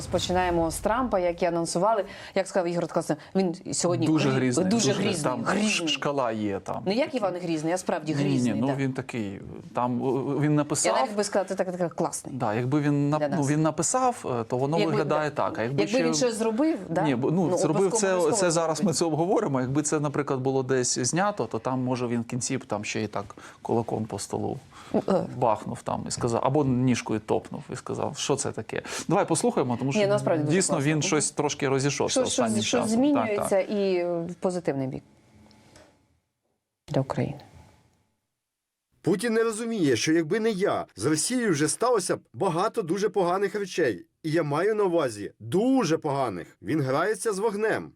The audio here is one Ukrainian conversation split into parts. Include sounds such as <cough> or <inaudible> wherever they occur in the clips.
розпочинаємо з Трампа, як і анонсували. Як сказав Ігор Ткаченко, він сьогодні Дуже грізний. Дуже грізний. Там грізний. шкала є там. Не як Іван Грізний, а справді грізний. ні, ну так. він такий. Там е, він Я навіть би сказала, це так, так класний. Да, якби він ну, він написав, е, то воно Якби- виглядає да. так. А якби, Якби ще... він щось зробив, да? Ні, бо, ну, зробив це, це зараз. Ми це обговоримо. Якби це, наприклад, було десь знято, то там може він в кінці б там ще й так кулаком по столу. Бахнув там і сказав, або ніжкою топнув і сказав, що це таке. Давай послухаємо, тому що Ні, насправді дійсно класно. він щось трошки розійшовся Що, що, останнім що часом. змінюється Так, так. і в позитивний бік для України. Путін не розуміє, що якби не я, з Росією вже сталося б багато дуже поганих речей. І я маю на увазі дуже поганих. Він грається з вогнем.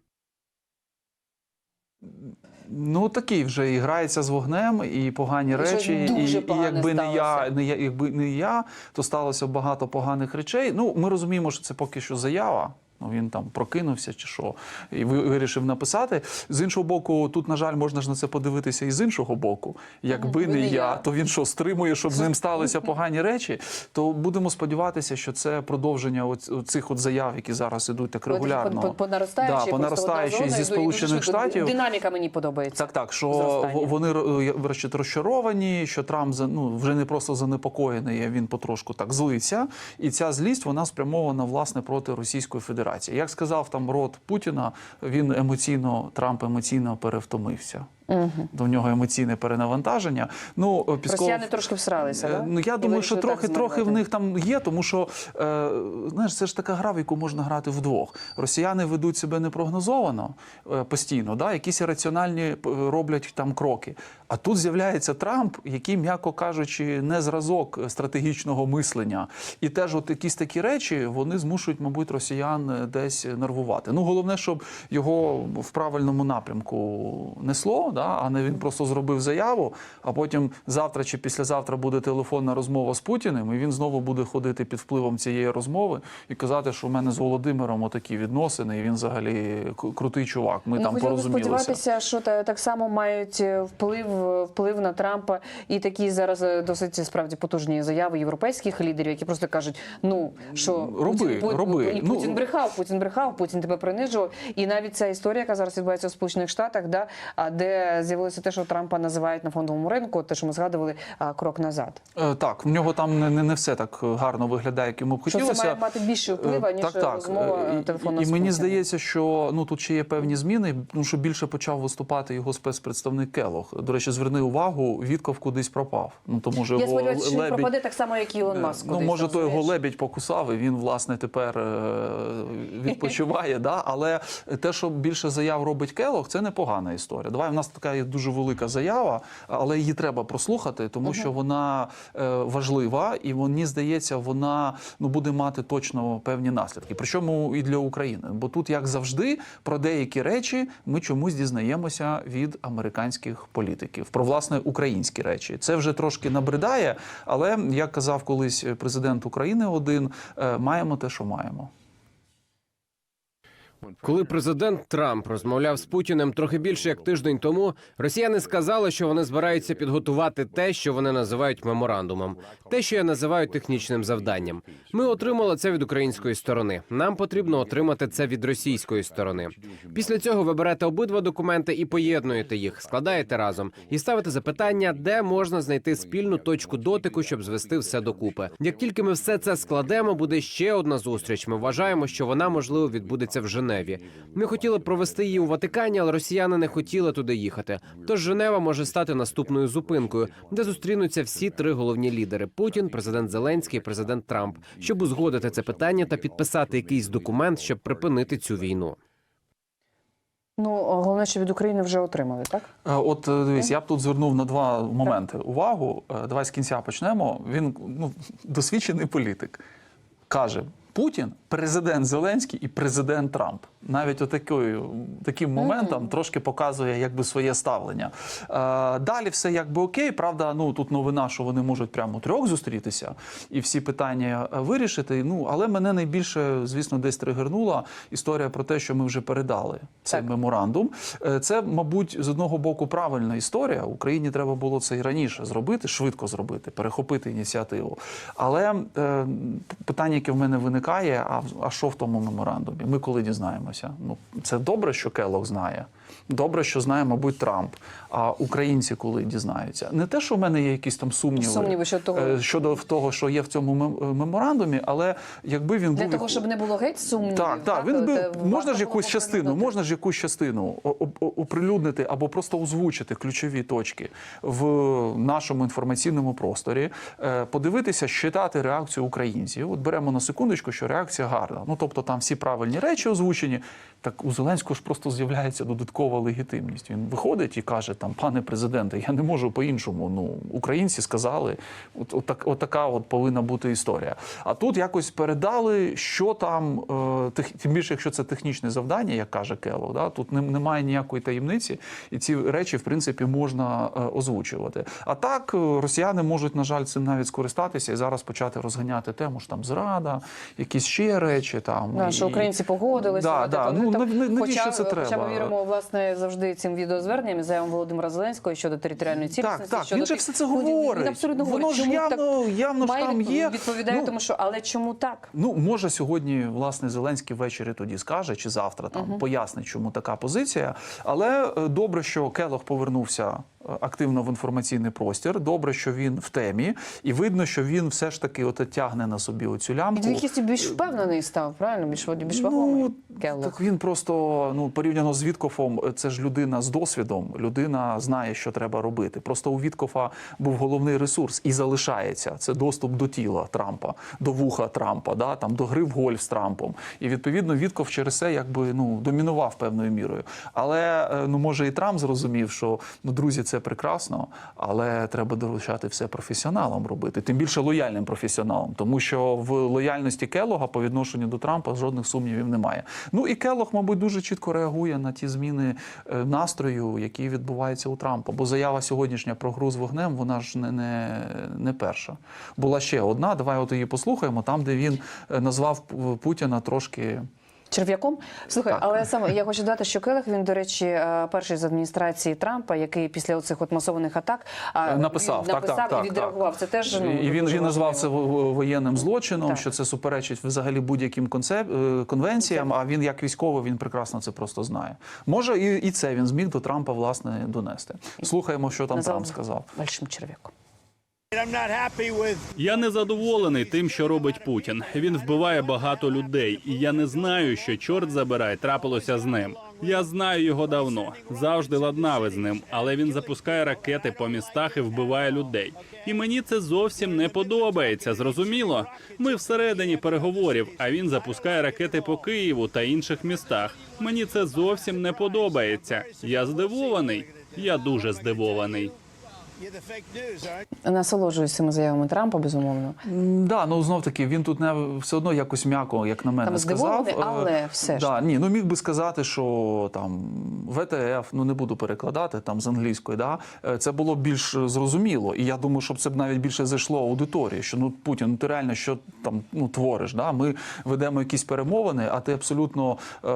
Ну такий вже і грається з вогнем, і погані І речі. І, і якби не я, не я, якби не я, то сталося багато поганих речей. Ну ми розуміємо, що це поки що заява. Ну, він там прокинувся чи що, і вирішив написати. З іншого боку, тут, на жаль, можна ж на це подивитися і з іншого боку. Якби не я, то він що стримує, щоб з ним сталися <laughs> погані речі. То будемо сподіватися, що це продовження оць- цих от заяв, які зараз ідуть так регулярно. По, по, по наростаючій, да, по наростаючій зі Сполучених Штатів. Динаміка мені подобається. Так, так, що Зростання. вони е, врешті розчаровані, що Трамп ну, вже не просто занепокоєний, він потрошку так злиться. І ця злість вона спрямована власне проти Російської Федерації. Як сказав там рот Путіна, він емоційно Трамп емоційно перевтомився. До нього емоційне перенавантаження. Ну е, Пісков, Росіяни трошки всралися, Е, да? Ну я І думаю, що трохи трохи в них там є, тому що е, знаєш, це ж така гра, в яку можна грати вдвох. Росіяни ведуть себе непрогнозовано е, постійно, да, якісь раціональні е, роблять там кроки. А тут з'являється Трамп, який, м'яко кажучи, не зразок стратегічного мислення. І теж от якісь такі речі вони змушують, мабуть, росіян десь нервувати. Ну головне, щоб його в правильному напрямку несло, да, а не він просто зробив заяву, а потім завтра чи післязавтра буде телефонна розмова з Путіним, і він знову буде ходити під впливом цієї розмови і казати, що в мене з Володимиром отакі відносини, і він взагалі крутий чувак. Ми Ну, там порозумілися. сподіватися, що так само мають е, вплив, вплив на Трампа і такі зараз е, досить справді потужні заяви європейських лідерів, які просто кажуть: ну що Роби, Путін, роби. і Ну, брехав, Путін брехав, Путін тебе принижував. І навіть ця історія, яка зараз відбувається у Сполучених Штатах, да, де з'явилося те, що Трампа називають на фондовому ринку, те, що ми згадували, крок назад. Е, Так, в нього там не, не, все так гарно виглядає, як йому б Що це має мати більше впливу, Е, ніж розмова Е, е, і- телефонна І, і мені здається, що ну тут ще є певні зміни, тому що більше почав виступати його спецпредставник Келох. До речі, зверни увагу, Вітков кудись пропав. Ну тому що Я його сподіваюся, що він пропаде так само, як і Ілон Маск. Ну, може, той його лебідь покусав, і він, власне, тепер е, відпочиває. да? Але те, що більше заяв робить Келох, це непогана історія. Давай, в нас така є дуже велика заява, але її треба прослухати, тому що вона е, важлива, і мені здається, вона ну, буде мати точно певні наслідки. Причому і для України. Бо тут, як завжди, про деякі речі ми чомусь дізнаємося від американських політиків, про власне українські речі. Це вже трошки набридає, але як казав колись президент України один, е, маємо те, що маємо. Коли президент Трамп розмовляв з Путіним трохи більше як тиждень тому, росіяни сказали, що вони збираються підготувати те, що вони називають меморандумом, те, що я називаю технічним завданням. Ми отримали це від української сторони. Нам потрібно отримати це від російської сторони. Після цього ви берете обидва документи і поєднуєте їх, складаєте разом і ставите запитання, де можна знайти спільну точку дотику, щоб звести все докупи. Як тільки ми все це складемо, буде ще одна зустріч. Ми вважаємо, що вона можливо відбудеться в Женеві. Ми хотіли провести її у Ватикані, але росіяни не хотіли туди їхати. Тож Женева може стати наступною зупинкою, де зустрінуться всі три головні лідери: Путін, президент Зеленський, і президент Трамп, щоб узгодити це питання та підписати якийсь документ, щоб припинити цю війну. Ну, головне, що від України вже отримали, так? Е, От е, дивись, я б тут звернув на два моменти увагу. Е, Давай з кінця почнемо. Він ну, досвідчений політик. Каже: Путін, президент Зеленський і президент Трамп. Навіть отакою таким моментом трошки показує якби своє ставлення. Е, далі все якби окей. Правда, ну тут новина, що вони можуть прямо трьох зустрітися і всі питання е, вирішити. Ну але мене найбільше, звісно, десь тригернула історія про те, що ми вже передали цей Так. меморандум. Е, Це, мабуть, з одного боку правильна історія. Україні треба було це і раніше зробити, швидко зробити, перехопити ініціативу. Але е, питання, яке в мене виникає: а а що в тому меморандумі? Ми коли дізнаємося? Ну це добре, що Келог знає. Добре, що знає, мабуть, Трамп. А українці коли дізнаються? Не те, що в мене є якісь там сумніви, Сумніви щодо того. е, щодо того, що є в цьому меморандумі, але якби він Для був того, щоб не було геть сумнівів. так, так. Він би е, можна ж якусь частину, можна ж якусь частину оприлюднити або просто озвучити ключові точки в нашому інформаційному просторі, е, подивитися, считати реакцію українців. От беремо на секундочку, що реакція гарна. Ну тобто там всі правильні речі озвучені. Так у Зеленського ж просто з'являється додаткова легітимність. Він виходить і каже: там, пане президенте, я не можу по-іншому. Ну, українці сказали, от, от, от така от повинна бути історія. А тут якось передали, що там, е, тим більше, якщо це технічне завдання, як каже Келлог, да, тут не- немає ніякої таємниці, і ці речі, в принципі, можна е, озвучувати. А так, е, росіяни можуть, на жаль, цим навіть скористатися і зараз почати розганяти тему, що там зрада, якісь ще речі. Там, Да, що українці погодилися. Да, да. Ну, там- нав- навіщо хоча, це Хоча ми віримо власне завжди цим відеозверненням і заявам Володимира Зеленського щодо територіальної цілісності. так, щодо він же все це Ну, говорить. Він абсолютно Воно говорить. ж Чому явно- так? явно ж там є. Відповідає Ну, тому, що але чому так? Ну, може, сьогодні власне Зеленський ввечері тоді скаже, чи завтра там пояснить, чому така позиція. Але е, добре, що Келох повернувся активно в інформаційний простір. Добре, що він в темі, і видно, що він все ж таки от тягне на собі оцю лямку. Він якийсь більш впевнений став, правильно? Більш, більш вагомий Ну, Так він просто ну порівняно з Віткофом, це ж людина з досвідом. Людина знає, що треба робити. Просто у Віткофа був головний ресурс і залишається. Це доступ до тіла Трампа, до вуха Трампа, да там до гри в гольф з Трампом. І відповідно Вітков через це якби ну домінував певною мірою. Але е, ну може і Трамп зрозумів, що ну друзі, це прекрасно, але треба доручати все професіоналам робити, тим більше лояльним професіоналам, тому що в лояльності Келога по відношенню до Трампа жодних сумнівів немає. Ну і Келог, мабуть, дуже чітко реагує на ті зміни е, настрою, які відбуваються у Трампа. Бо заява сьогоднішня про гру з вогнем, вона ж не, не, не перша. Була ще одна. Давай от її послухаємо. Там, де він е, назвав Путіна трошки. Черв'яком? Слухай, Так. але саме я хочу додати, що Келех, він, до речі, е, перший з адміністрації Трампа, який після оцих от масованих атак Е, Написав, так, написав так, так, і відреагував. Це теж ну, і він, він назвав це воєнним злочином, Так. що це суперечить взагалі будь-яким концеп... е, конвенціям. А він як військовий він прекрасно це просто знає. Може, і, і це він зміг до Трампа власне донести. Слухаємо, що там Назвав Трамп сказав. большим черв'яком. Я не задоволений тим, що робить Путін. Він вбиває багато людей, і я не знаю, що чорт забирай трапилося з ним. Я знаю його давно, завжди ладнави з ним, але він запускає ракети по містах і вбиває людей. І мені це зовсім не подобається. Зрозуміло? Ми всередині переговорів, а він запускає ракети по Києву та інших містах. Мені це зовсім не подобається. Я здивований. Я дуже здивований. Насолоджуюсь цими заявами Трампа, безумовно. Да, ну знов таки він тут не все одно якось м'яко, як на мене, Там сказав. але Е, все ж да, ні, ну міг би сказати, що там ВТФ, ну не буду перекладати там з англійської, да е, це було більш зрозуміло. І я думаю, щоб це б навіть більше зайшло аудиторії. Що ну Путін, ну ти реально що там ну твориш? Да? Ми ведемо якісь перемовини, а ти абсолютно е,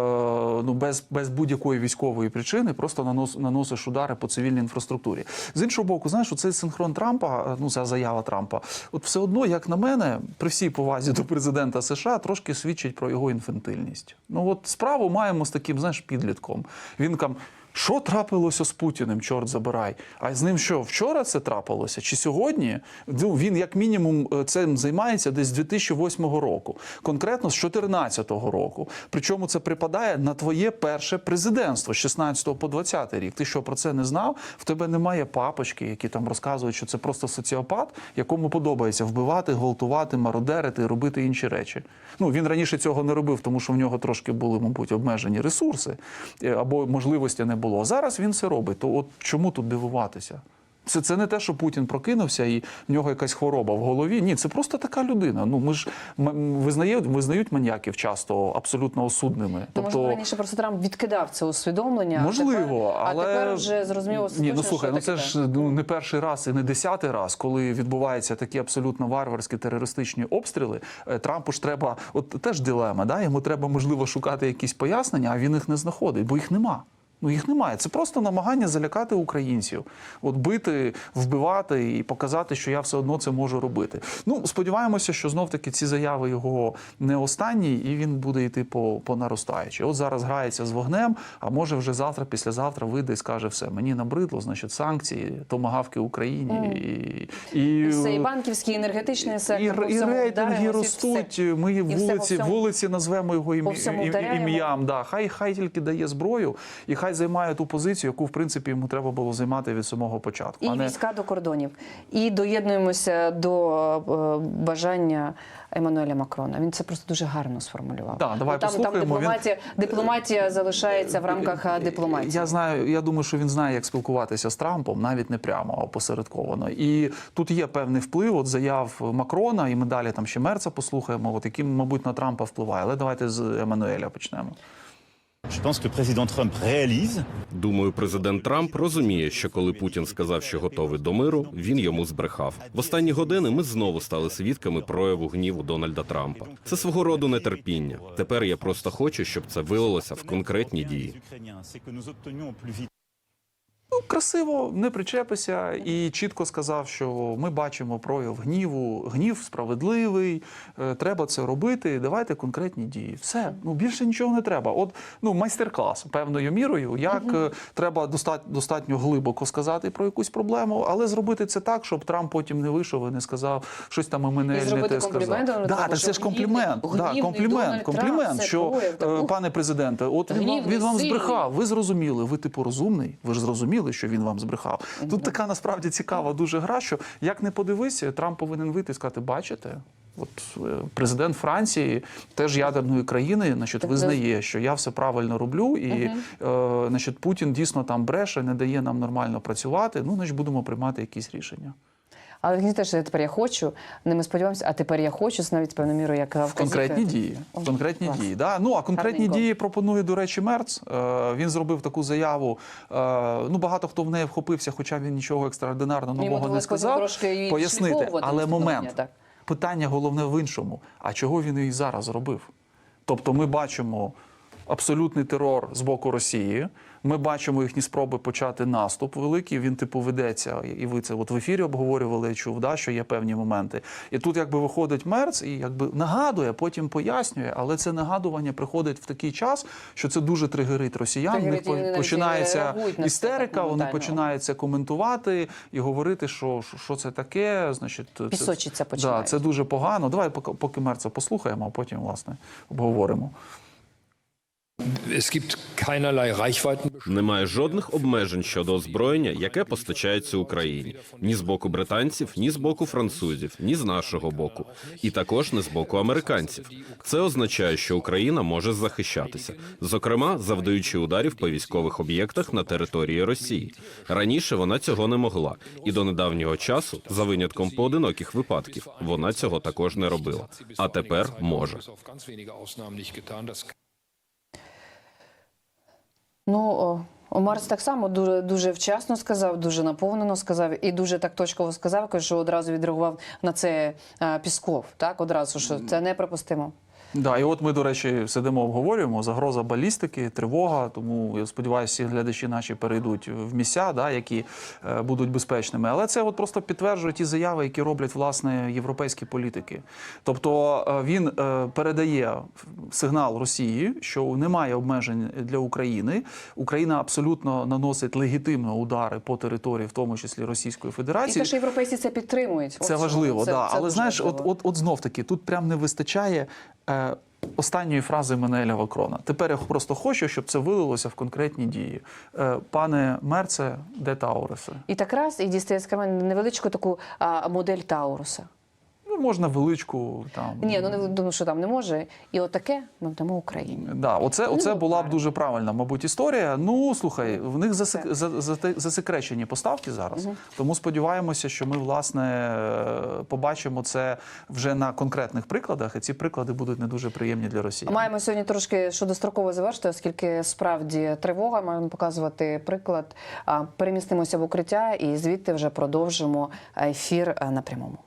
ну без, без будь-якої військової причини просто нанос, наносиш удари по цивільній інфраструктурі. З іншого боку, знаєш, цей синхрон Трампа, е, ну ця заява Трампа, от все одно, як на мене, при всій повазі до президента США, трошки свідчить про його інфантильність. Ну от справу маємо з таким, знаєш, підлітком. Він там. Що трапилося з Путіним, чорт забирай? А з ним що, вчора це трапилося? Чи сьогодні? Ну, він, як мінімум, е, цим займається десь з 2008 року, конкретно з 2014 року. Причому це припадає на твоє перше президентство з 16 по 20 рік. Ти що про це не знав? В тебе немає папочки, які там розказують, що це просто соціопат, якому подобається вбивати, гвалтувати, мародерити, робити інші речі. Ну він раніше цього не робив, тому що в нього трошки були, мабуть, обмежені ресурси е, або можливості не було. Зараз він це робить. То от чому тут дивуватися? Це, це не те, що Путін прокинувся і в нього якась хвороба в голові. Ні, це просто така людина. Ну ми ж визнають, визнають маньяків часто абсолютно осудними. То, можливо, раніше просто Трамп відкидав це усвідомлення. а Можливо, тепер, але а тепер вже зрозуміло Ні, ну слухай, ну це таке ж ну не перший раз і не десятий раз, коли відбуваються такі абсолютно варварські терористичні обстріли. Е, Трампу ж треба, от теж дилема, да? йому треба можливо шукати якісь пояснення, а він їх не знаходить, бо їх нема. Ну їх немає. Це просто намагання залякати українців, от бити, вбивати і показати, що я все одно це можу робити. Ну сподіваємося, що знов таки ці заяви його не останні, і він буде йти по, по наростаючій. От зараз грається з вогнем, а може вже завтра, післязавтра вийде і скаже все. Мені набридло, значить, санкції, томагавки Україні і, і, І все, і банківський, і енергетичний сектор. і, і рейтинги і все. Ми І вулиці, всьому- вулиці назвемо його ім- ім'ям. Да. Хай хай тільки дає зброю, і хай займає ту позицію, яку в принципі йому треба було займати від самого початку. І а не- війська до кордонів. І доєднуємося до е, бажання Еммануеля Макрона. Він це просто дуже гарно сформулював. Да, давай Бо там, там послухаємо. Він- дипломатія, дипломатія залишається в рамках е, дипломатії. Я знаю, я думаю, що він знає, як спілкуватися з Трампом, навіть не прямо, а опосередковано. І тут є певний вплив от заяв Макрона, і ми далі там ще Мерца послухаємо, от яким, мабуть, на Трампа впливає. Але давайте з Еммануеля почнемо. Думаю, президент Трамп розуміє, що коли Путін сказав, що готовий до миру, він йому збрехав. В останні години ми знову стали свідками прояву гніву Дональда Трампа. Це свого роду нетерпіння. Тепер я просто хочу, щоб це вилилося в конкретні дії. Ну, красиво, не причепися, і чітко сказав, що ми бачимо прояв гніву. Гнів справедливий, е, треба це робити. Давайте конкретні дії. Все, ну більше нічого не треба. От ну майстер-клас певною мірою, як е, треба достатньо, достатньо глибоко сказати про якусь проблему, але зробити це так, щоб Трамп потім не вийшов і не сказав щось там Еммануель І не те сказав. Да, так це ж гнівний- комплімент. Да, комплімент, комплімент, що прояв е, пане президенте, от він вам, він вам збрехав. Ви зрозуміли, ви типу розумний. Ви ж зрозуміли, що він вам збрехав. Тут така насправді цікава дуже гра, що як не подивися, Трамп повинен вийти і сказати: бачите. От е, президент Франції, теж ядерної країни, значить, визнає, що я все правильно роблю, і е, значить, Путін дійсно там бреше, не дає нам нормально працювати. Ну, значить, будемо приймати якісь рішення. Але він теж тепер я хочу, не ми сподіваємося, а тепер я хочу, це навіть певною мірою як В конкретні дії. В конкретні клас. дії. Да? Ну а конкретні Гарненько. дії пропонує, до речі, Мерц. Е, він зробив таку заяву. Е, ну багато хто в неї вхопився, хоча він нічого екстраординарно нового не сказав. Пояснити, але момент так. питання головне в іншому. А чого він і зараз зробив? Тобто, ми бачимо абсолютний терор з боку Росії. Ми бачимо їхні спроби почати наступ великий. Він типу ведеться, і ви це от в ефірі обговорювали. Я чув, да, що є певні моменти. І тут якби виходить мерц і якби нагадує, потім пояснює, але це нагадування приходить в такий час, що це дуже тригерить росіян. В них Тригерить, навіть починається це істерика. Вони моментально. починають це коментувати і говорити, що, що, що це таке. Значить, це- Пісочиться Да, це дуже погано. Давай поки, поки мерца послухаємо, а потім власне обговоримо. Немає жодних обмежень щодо озброєння, яке постачається Україні ні з боку британців, ні з боку французів, ні з нашого боку, і також не з боку американців. Це означає, що Україна може захищатися, зокрема завдаючи ударів по військових об'єктах на території Росії. Раніше вона цього не могла, і до недавнього часу, за винятком поодиноких випадків, вона цього також не робила. А тепер може. Ну, о, Омарс так само дуже, дуже вчасно сказав, дуже наповнено сказав і дуже так точково сказав, що одразу відреагував на це а, Пісков. Так, одразу, що це неприпустимо. Да, і от ми, до речі, сидимо, обговорюємо загроза балістики, тривога. Тому я сподіваюся, всі глядачі наші перейдуть в місця, да, які е, будуть безпечними. Але це от просто підтверджує ті заяви, які роблять власне європейські політики. Тобто е, він е, передає сигнал Росії, що немає обмежень для України. Україна абсолютно наносить легітимно удари по території, в тому числі Російської Федерації. І те, що європейці це підтримують. Це От важливо, це- да. це але дуже знаєш, от, важливо. от, от знов таки, тут прям не вистачає е, останньої фрази Менеля Вакрона. Тепер я просто хочу, щоб це вилилося в конкретні дії. Е, пане Мерце, де Тауруси? І так раз, і дістає з невеличку таку модель Тауруса. Ну, можна величку там. Ні, ну не думаю, що там не може. І отаке ми вдамо Україні. Да, оце, оце Ну, була б дуже правильна, мабуть, історія. Ну слухай, в них засек, за, за, засекречені поставки зараз. Тому сподіваємося, що ми власне е, побачимо це вже на конкретних прикладах, і ці приклади будуть не дуже приємні для Росії. Маємо сьогодні трошки що достроково завершити, оскільки справді тривога. Маємо показувати приклад. Перемістимося в укриття і звідти вже продовжимо ефір на прямому.